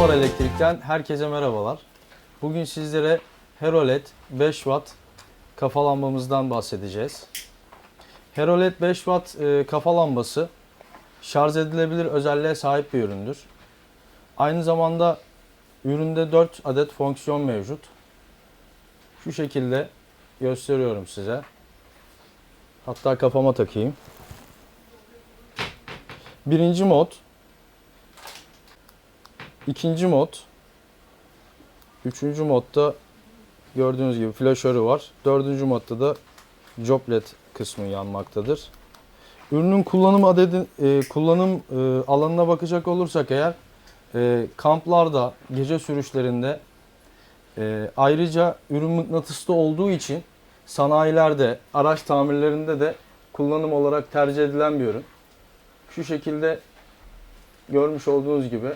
10 numara elektrikten herkese merhabalar. Bugün sizlere Herolet 5 watt kafa lambamızdan bahsedeceğiz. Herolet 5 watt e, kafa lambası şarj edilebilir özelliğe sahip bir üründür. Aynı zamanda üründe 4 adet fonksiyon mevcut. Şu şekilde gösteriyorum size. Hatta kafama takayım. Birinci mod İkinci mod. Üçüncü modda gördüğünüz gibi flaşörü var. Dördüncü modda da job led kısmı yanmaktadır. Ürünün kullanım adedi, e, kullanım e, alanına bakacak olursak eğer e, kamplarda, gece sürüşlerinde e, ayrıca ürün mıknatıslı olduğu için sanayilerde, araç tamirlerinde de kullanım olarak tercih edilen bir ürün. Şu şekilde görmüş olduğunuz gibi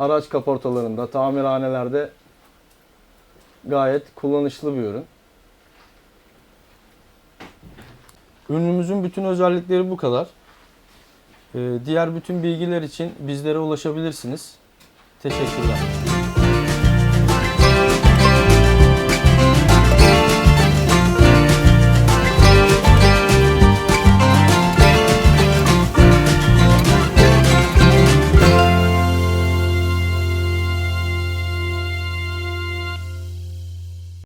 araç kaportalarında, tamirhanelerde gayet kullanışlı bir ürün. Ürünümüzün bütün özellikleri bu kadar. Ee, diğer bütün bilgiler için bizlere ulaşabilirsiniz. Teşekkürler.